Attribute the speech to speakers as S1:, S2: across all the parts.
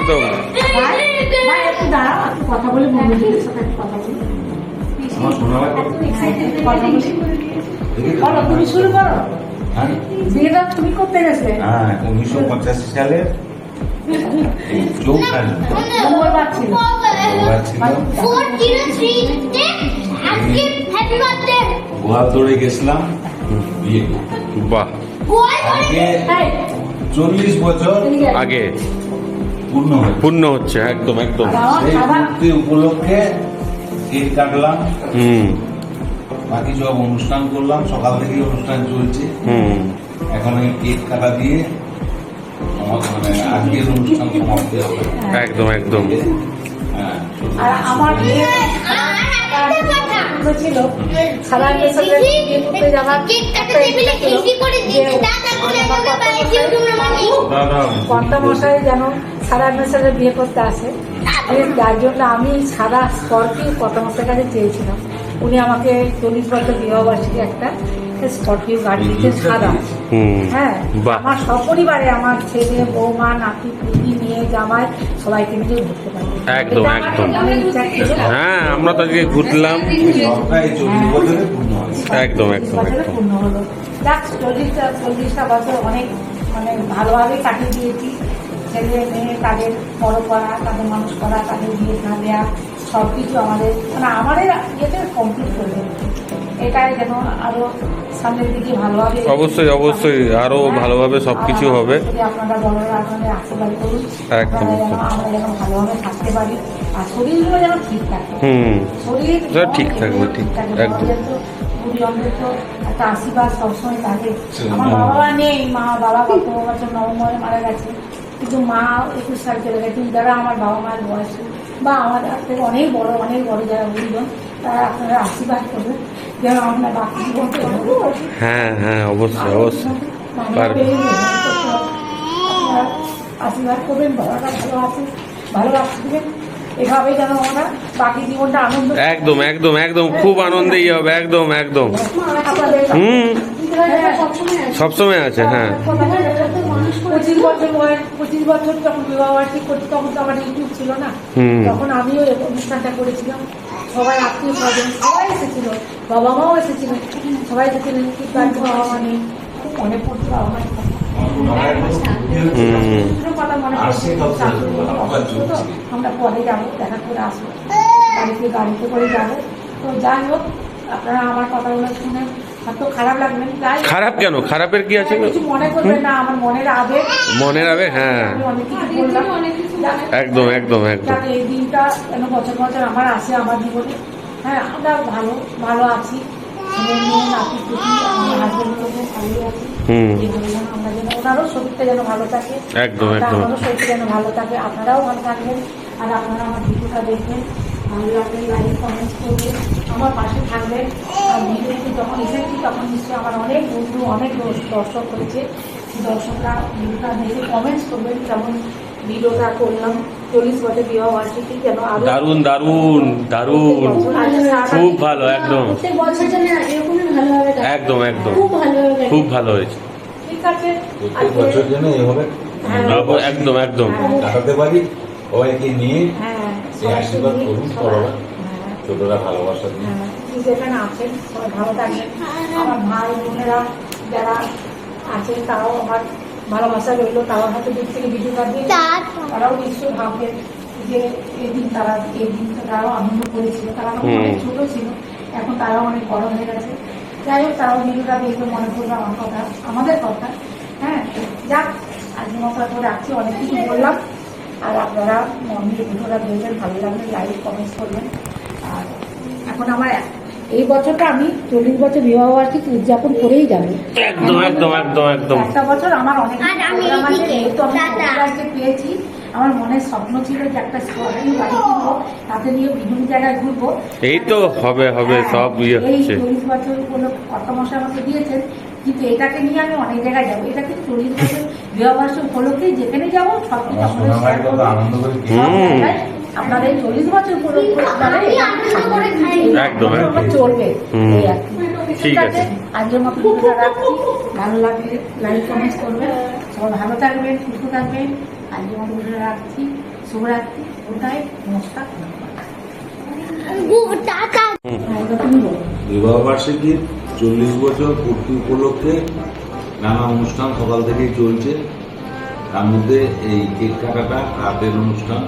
S1: একদম।
S2: কথা বলি কথা তুমি শুরু করো।
S3: হ্যাঁ।
S2: বিয়েটা তুমি করতে গেছে
S3: হ্যাঁ উনিশশো পঁচাশি সালে গোয়াল দৌড়ে গেছিলাম।
S1: বাহ।
S3: চল্লিশ বছর
S1: আগে।
S3: পূর্ণ
S1: হচ্ছে একদম একদম।
S3: সেই উপলক্ষে কেক কাটলাম।
S1: হুম।
S3: বাকি সব অনুষ্ঠান করলাম। সকাল থেকে অনুষ্ঠান চলছে।
S1: হুম।
S3: এখন আমি কেক কাটা দিয়ে আমার মানে আজকের অনুষ্ঠান সমাপ্তি হবে।
S1: একদম একদম।
S3: হ্যাঁ
S2: আর আমার ছিল। করতে যাওয়ার
S4: দাদা মানে
S2: কর্তা মশাই যেন সারা মেসারে বিয়ে করতে আসে। এই যার জন্য আমি সারা স্করপিও মশাইয়ের কাছে চেয়েছিলাম। উনি আমাকে চল্লিশ বছর বিবাহবার্ষিকী একটা স্করপিও গাড়ি দিতে সাদা হ্যাঁ আমার সপরিবারে আমার ছেলে বৌমা নাতি পুতি মেয়ে জামাই সবাইকে নিয়ে ঘুরতে পারি
S1: একদম, একদম। হ্যাঁ আমরা তো আজকে ঘুরলাম। একদম, একদম, একদম।
S2: পূর্ণ হলো। যাক চল্লিশটা চল্লিশটা বছর অনেক মানে ভালোভাবে কাটিয়ে দিয়েছি। ছেলে মেয়ে তাদের বড় করা তাদের মানুষ করা তাদের বিয়ে না দেওয়া সব কিছু আমাদের মানে আমাদের ইয়েতে কমপ্লিট করে দেবে। এটাই যেন আরও সামনের দিকে ভালোভাবে
S1: অবশ্যই অবশ্যই আরও ভালোভাবে সবকিছু হবে।
S2: আপনারা বড়রা আপনাদের আশীর্বাদ করুন
S1: একদম।
S2: আমরা যেন ভালোভাবে থাকতে পারি আর শরীরগুলো যেন ঠিক থাকে।
S1: হুম
S2: শরীর
S1: ঠিক থাকবে, ঠিক,
S2: থাকবে।
S1: একদম।
S2: তো একটা আশীর্বাদ সবসময় থাকে। আমার বাবা নেই মা বাবা কত বছর নভেম্বরে মারা গেছে। কিন্তু মা একুশ সাল চলে গেছেন যারা আমার বাবা মায়ের বয়স বা আমার থেকে অনেক বড় অনেক বড় যারা বুঝবেন তারা আপনারা আশীর্বাদ করবেন যেন আমরা বাকি
S1: হ্যাঁ হ্যাঁ অবশ্যই অবশ্যই।
S2: আপনারা আশীর্বাদ করবেন বাবাটা ভালো আছে ভালো রাখবেন এভাবে যেন আমরা বাকি জীবনটা আনন্দ
S1: একদম একদম একদম। খুব আনন্দেই হবে একদম একদম। হুম। সবসময় আছে হ্যাঁ।
S2: পঁচিশ বছর বয়স পঁচিশ বছর যখন বিবাহ বার্ষিক করছি তখন তো আমার ইউটিউব ছিল না। তখন আমিও অনুষ্ঠানটা করেছিলাম। সবাই আত্মীয় স্বজন সবাই এসেছিল। বাবা মাও এসেছিলেন সবাই এসেছিলেন কিন্তু বাবা মা নেই। মনে পড়তো বাবা আমরা পরে যাব তো যাই হোক আপনারা আমার কথাগুলো শুনে খারাপ
S1: কেন? খারাপের কি আছে?
S2: মনে মনের
S1: মনে রাখবে হ্যাঁ। একদম একদম একদম।
S2: এই দিনটা বছর বছর আমার আসে আমার জীবনে হ্যাঁ আমরা ভালো ভালো আছি আমার হাজবেন্ড ভালোই আছি। আমরা যেন ওনারও শরীরটা যেন ভালো থাকে
S1: একদম,
S2: আমরা-
S1: একদম।
S2: শরীরটা যেন ভালো থাকে। আপনারাও ভালো থাকবেন আর আপনারা আমার ভিডিওটা দেখবেন কমেন্ট করবেন আমার পাশে থাকবেন। আর ভিডিওটি যখন এসেছি তখন নিশ্চয়ই আমার অনেক বন্ধু অনেক দর্শক হয়েছে দর্শকরা ভিডিওটা দেখে কমেন্টস করবেন যেমন ভিডিওটা করলাম।
S1: দারুণ দারুণ দারুণ। খুব ভালো একদম।
S4: প্রত্যেক বছর যেন এরকমই ভালোভাবে কাটে।
S1: একদম একদম।
S4: খুব
S1: ভালো হয়েছে।
S2: ঠিক আছে
S3: প্রত্যেক বছর যেন এভাবে
S2: হ্যাঁ।
S1: একদম একদম।
S3: পারি সবাইকে নিয়ে
S2: হ্যাঁ
S3: আশীর্বাদ করুন
S2: হ্যাঁ
S3: ছোটরা ভালোবাসা দিন।
S2: হ্যাঁ, যেখানে আছেন সবাই ভালো থাকবেন। আমার ভাই বোনেরা যারা আছেন তারাও আমার ভালোবাসা রইল তারাও হয়তো দিক থেকে ভিডিও কাটবে
S4: চার
S2: তারাও নিশ্চয়ই ভাববেন যে এই দিন তারা এই দিন তারাও আনন্দ করেছিল। তারা অনেক ছোট ছিল এখন তারাও অনেক বড় হয়ে গেছে। যাই হোক তারাও ভিডিওটা দেখবে মনে করবে আমার কথা আমাদের কথা। হ্যাঁ যাক আজকে মতো করে রাখছি অনেক কিছু বললাম। আর আপনারা মন দিয়ে ভিডিওটা দেখবেন ভালো লাগবে লাইক কমেন্টস করবেন। আর এখন আমার এই বছরটা আমি চল্লিশ বছর বিবাহ বার্ষিকী উদযাপন করেই যাব।
S1: একদম একদম একদম একদম।
S2: একটা বছর আমার অনেক পেয়েছি আমার মনের স্বপ্ন ছিল যে একটা সরকারি বাড়ি কিনবো তাতে নিয়ে বিভিন্ন জায়গায় ঘুরবো।
S1: এই তো হবে হবে সব ইয়ে
S2: এই চল্লিশ বছর কোনো কর্তামশাই আমাকে দিয়েছেন কিন্তু এটাকে নিয়ে আমি অনেক জায়গায় যাব। এটা কিন্তু চল্লিশ বছর বিবাহবর্ষ উপলক্ষে যেখানে যাব সব কিছু
S3: আমার সোনা ভাই
S2: আপনাদের চল্লিশ বছর।
S1: একদম,
S2: চলবে। কি।
S1: ঠিক আছে।
S2: আজকের মতো ভালো লাগলে লাইক কমেন্ট করবেন। সবাই ভালো থাকবেন সুস্থ থাকবেন। মতো রাখছি। শুভরাত্রি। গুড নাইট নমস্কার হ্যাঁ,
S3: বিবাহ বার্ষিকীর চল্লিশ বছর পূর্তি উপলক্ষে নানা অনুষ্ঠান সকাল থেকেই চলছে। তার মধ্যে এই কেক কাটাটা রাতের অনুষ্ঠান।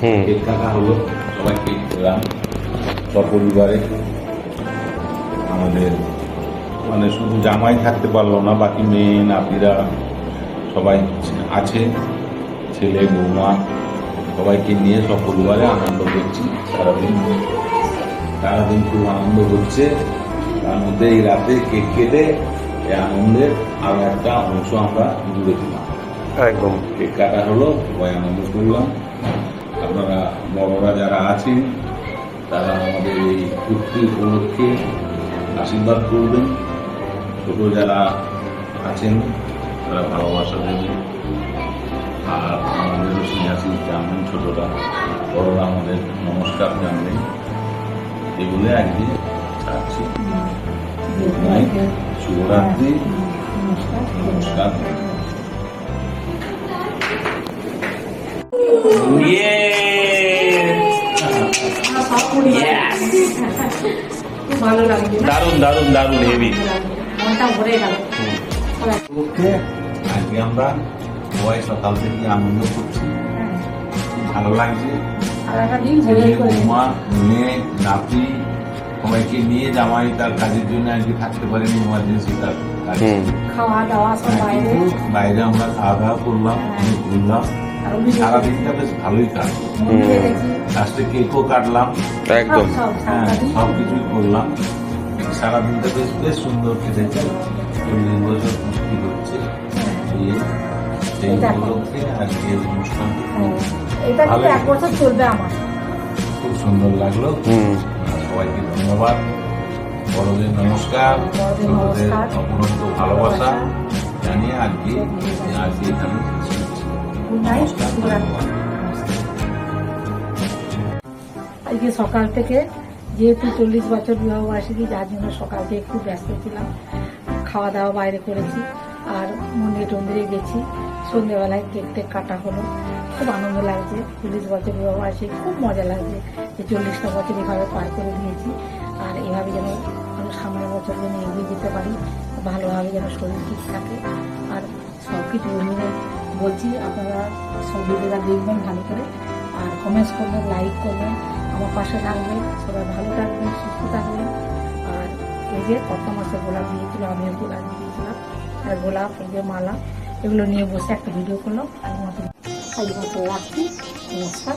S3: কেক কাটা হলো সবাই কেক খেলাম। সপরিবারে আমাদের মানে শুধু জামাই থাকতে পারল না বাকি মেয়ে নাতিরা সবাই আছে ছেলে বৌমা সবাইকে নিয়ে সপরিবারে আনন্দ করছি সারাদিন। সারাদিন খুব আনন্দ হচ্ছে। তার মধ্যে এই রাতে কেক কেটে এই আনন্দের আরও একটা অংশ আমরা জুড়ে দিলাম।
S1: একদম।
S3: কেক কাটা হলো সবাই আনন্দ করলাম। আপনারা বড়রা যারা আছেন তারা আমাদের এই কুর্তি উপলক্ষে আশীর্বাদ করবেন। ছোট যারা আছেন তারা ভালোবাসা দেবেন। আর আমাদেরও সিনিয়াসিস জানবেন ছোটরা বড়রা আমাদের নমস্কার জানবেন। এগুলো আজকে ছাড়ছি গুড নাইট শুভরাত্রি।
S2: নমস্কার।
S3: নমস্কার।
S2: ভালো লাগছে না
S1: দারুণ দারুণ দারুণ হেভি
S2: মনটা ভরে গেল।
S3: উপলক্ষে আজকে আমরা সবাই সকাল থেকে আনন্দ করছি। ভালো লাগছে। বৌমা মেয়ে নাতি সবাইকে নিয়ে জামাই তার কাজের জন্য আজকে থাকতে পারেনি ইমার্জেন্সি তার
S2: খাওয়া দাওয়া সব বাইরে।
S3: কিন্তু বাইরে আমরা খাওয়া দাওয়া করলাম ঘুরলাম। সারাদিনটা বেশ ভালোই কাটলো। লাস্টে কেকও কাটলাম।
S1: একদম।
S3: হ্যাঁ
S2: দিন
S3: সব কিছুই করলাম। সারাদিনটা বেশ বেশ সুন্দর কেটেছে। চল্লিশ বছর পুষ্টি হচ্ছে? সেই উপলক্ষে আজকে অনুষ্ঠানটি
S2: হ্যাঁ, এটা কিন্তু
S3: ভালোই।
S2: এক বছর চলবে আমার।
S3: খুব সুন্দর লাগল। সবাইকে ধন্যবাদ। বড়দের নমস্কার।
S2: বড়দের
S3: ছোটদের অপরন্ত ভালোবাসা জানিয়ে আজকে আজকে এখানে নমস্কার
S2: আজকে সকাল থেকে যেহেতু চল্লিশ বছর বিবাহ বার্ষিকী, যার জন্য সকাল থেকে খুব ব্যস্ত ছিলাম। খাওয়া দাওয়া বাইরে করেছি আর মন্দিরে টন্দিরে গেছি। সন্ধ্যেবেলায় কেক টেক কাটা হলো। খুব আনন্দ লাগছে। চল্লিশ বছর বিবাহ বার্ষিকী, খুব মজা লাগছে। যে চল্লিশটা বছর এভাবে পার করে দিয়েছি। আর এভাবে যেন সামনের বছর যেন এগিয়ে যেতে পারি, ভালোভাবে যেন শরীর ঠিক থাকে। আর সব কিছু মিলে বলছি, আপনারা সব ভিডিওটা দেখবেন ভালো করে। আর কমেন্টস করবেন লাইক করবেন। আমার পাশে থাকবেন সবাই ভালো থাকবেন সুস্থ থাকবেন আর এই যে কত মাসে গোলাপ দিয়েছিল আমিও গোলাপ দিয়েছিলাম আর গোলাপ, এই যে মালা, এগুলো নিয়ে বসে একটা ভিডিও করলাম। মতো আজ মতো নমস্কার।